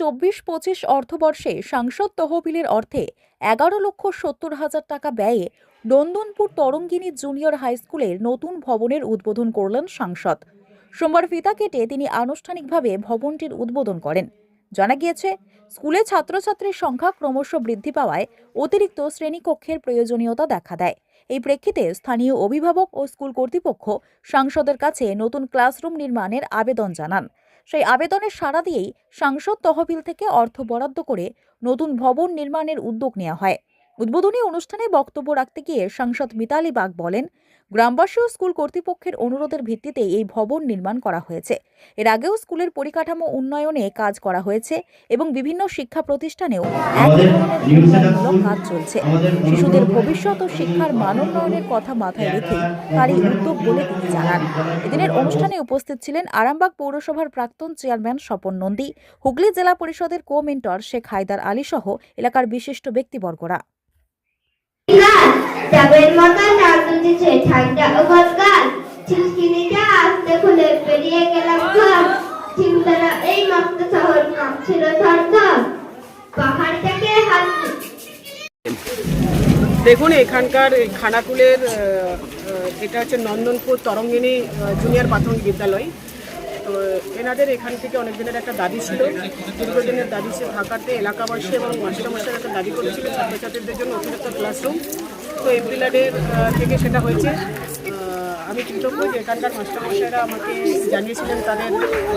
চব্বিশ পঁচিশ অর্থবর্ষে সাংসদ তহবিলের অর্থে এগারো লক্ষ সত্তর হাজার টাকা ব্যয়ে নন্দনপুর তরঙ্গিনী জুনিয়র হাই স্কুলের নতুন ভবনের উদ্বোধন করলেন সাংসদ। সোমবার ফিতা কেটে তিনি আনুষ্ঠানিকভাবে ভবনটির উদ্বোধন করেন। জানা গিয়েছে, স্কুলে ছাত্রছাত্রীর সংখ্যা ক্রমশ বৃদ্ধি পাওয়ায় অতিরিক্ত শ্রেণীকক্ষের প্রয়োজনীয়তা দেখা দেয়। এই প্রেক্ষিতে স্থানীয় অভিভাবক ও স্কুল কর্তৃপক্ষ সাংসদের কাছে নতুন ক্লাসরুম নির্মাণের আবেদন জানান। সেই আবেদনের সাড়া দিয়েই সাংসদ তহবিল থেকে অর্থ বরাদ্দ করে নতুন ভবন নির্মাণের উদ্যোগ নেওয়া হয়। উদ্বোধনী অনুষ্ঠানে বক্তব্য রাখতে গিয়ে সাংসদ মিতালি বাগ বলেন গ্রামবাসী ও স্কুল কর্তৃপক্ষের অনুরোধের ভিত্তিতে এই ভবন নির্মাণ করা হয়েছে। এর আগেও স্কুলের পরিকাঠামো উন্নয়নে কাজ করা হয়েছে এবং বিভিন্ন শিক্ষা প্রতিষ্ঠানেও কাজ চলছে। শিশুদের ভবিষ্যৎ ও শিক্ষার মান উন্নয়নের কথা মাথায় রেখেই তার এই উদ্যোগ বলে তিনি জানান। এদিনের অনুষ্ঠানে উপস্থিত ছিলেন আরামবাগ পৌরসভার প্রাক্তন চেয়ারম্যান স্বপন নন্দী হুগলি জেলা পরিষদের কো মেন্টর শেখ হায়দার আলী সহ এলাকার বিশিষ্ট ব্যক্তিবর্গরা। শহর পাহাড়টাকে হাত দেখুন, এখানকার খানাকুলের এটা হচ্ছে নন্দনপুর তরঙ্গিনী জুনিয়র প্রাথমিক বিদ্যালয়। তো এনাদের এখান থেকে অনেক দিনের একটা দাবি ছিল। দীর্ঘদিনের দাবি ছিল থাকাতে এলাকাবাসী এবং মাস্টারমশাই একটা দাবি করেছিল ছাত্রছাত্রীদের জন্য অতিরিক্ত ক্লাসরুম তো এপ্রিলাডের থেকে সেটা হয়েছে। আমি কৃতজ্ঞ যে এখানকার মাস্টারমশাইরা আমাকে জানিয়েছিলেন তাদের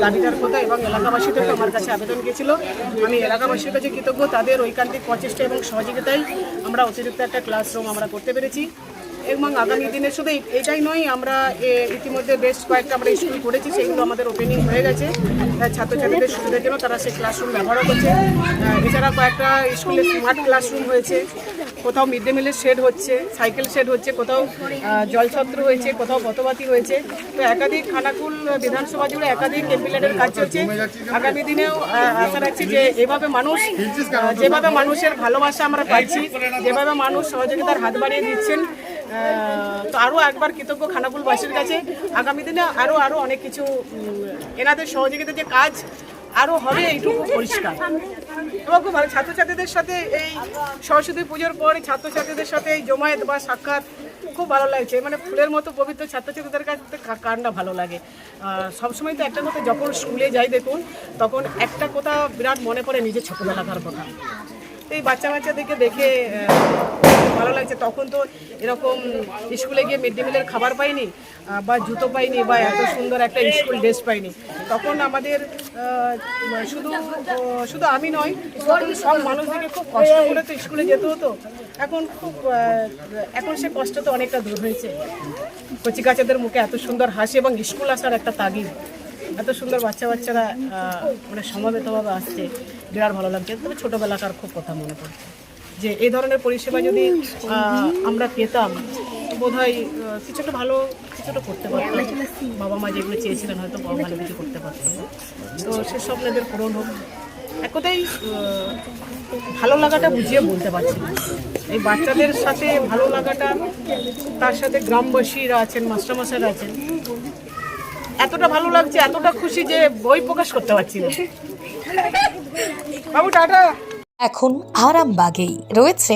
দাবিদার কথা এবং এলাকাবাসী থেকে আমার কাছে আবেদন গিয়েছিল। আমি এলাকাবাসীর কাছে কৃতজ্ঞ, তাদের ঐকান্তিক প্রচেষ্টা এবং সহযোগিতায় আমরা অতিরিক্ত একটা ক্লাসরুম আমরা করতে পেরেছি। এবং আগামী দিনে শুধু এটাই নয়, আমরা ইতিমধ্যে বেশ কয়েকটা আমরা স্কুল করেছি, সেগুলো আমাদের ওপেনিং হয়ে গেছে। ছাত্রছাত্রীদের সুবিধার জন্য তারা সেই ক্লাসরুম ব্যবহারও করছে। এছাড়া কয়েকটা স্কুলে স্মার্ট ক্লাসরুম হয়েছে। কোথাও মিড ডে মিলের শেড হচ্ছে সাইকেল শেড হচ্ছে, কোথাও জলছত্র হয়েছে, কোথাও পথবাতি হয়েছে। তো একাধিক খানাকুল বিধানসভা জুড়ে একাধিক এমপিলেটের কাজ চলছে। আগামী দিনেও আশা রাখছি যে এভাবে মানুষ যেভাবে মানুষের ভালোবাসা আমরা পাচ্ছি, যেভাবে মানুষ সহযোগিতার হাত বাড়িয়ে দিচ্ছেন তো আরও একবার কৃতজ্ঞ খানাকুলবাসীর কাছে। আগামী দিনে আরও আরও অনেক কিছু এনাদের সহযোগিতা যে কাজ, আরও হবে, এইটুকু পরিষ্কার। এবং খুব ভালো। ছাত্রছাত্রীদের সাথে এই সরস্বতী পুজোর পরে ছাত্রছাত্রীদের সাথে এই জমায়েত বা সাক্ষাৎ খুব ভালো লাগছে। মানে ফুলের মতো পবিত্র ছাত্রছাত্রীদের কাছে কারণটা কার ভালো লাগে। সবসময় তো একটা কথা, যখন স্কুলে যাই দেখুন, তখন একটা কথা বিরাট মনে পড়ে নিজের ছোটোবেলাকার কথা। এই বাচ্চা বাচ্চাদেরকে দেখে ভালো লাগছে। তখন তো এরকম স্কুলে গিয়ে মিড ডে মিলের খাবার পাইনি বা জুতো পাইনি, বা এত সুন্দর একটা স্কুল ড্রেস পাইনি। তখন আমাদের শুধু শুধু আমি নয়, সব মানুষদেরকে খুব কষ্ট করে তো স্কুলে যেতে হতো। এখন খুব এখন সে কষ্ট তো অনেকটা দূর হয়েছে। কচি কাচাদের মুখে এত সুন্দর হাসি এবং স্কুল আসার একটা তাগিদ। এত সুন্দর বাচ্চা বাচ্চারা মানে সমাবেতভাবে আসছে। বিরাট ভালো লাগছে। তবে ছোটোবেলাকার খুব কথা মনে পড়ছে। যে এই ধরনের পরিষেবা যদি আমরা পেতাম বোধ হয় কিছুটা ভালো, কিছুটা করতে পারতাম। বাবা মা যেগুলো চেয়েছিলেন হয়তো বড় ভালো কিছু করতে পারতাম তো সে স্বপ্নদের পূরণ হোক। এক কথাই ভালো লাগাটা বুঝিয়ে বলতে পারছি না। এই বাচ্চাদের সাথে ভালো লাগাটা, তার সাথে গ্রামবাসীরা আছেন, মাস্টারমশাইরা আছেন, এতটা ভালো লাগছে, এতটা খুশি যে বই প্রকাশ করতে পারছি না। বাবু টাটা। এখন আরামবাগেই রয়েছে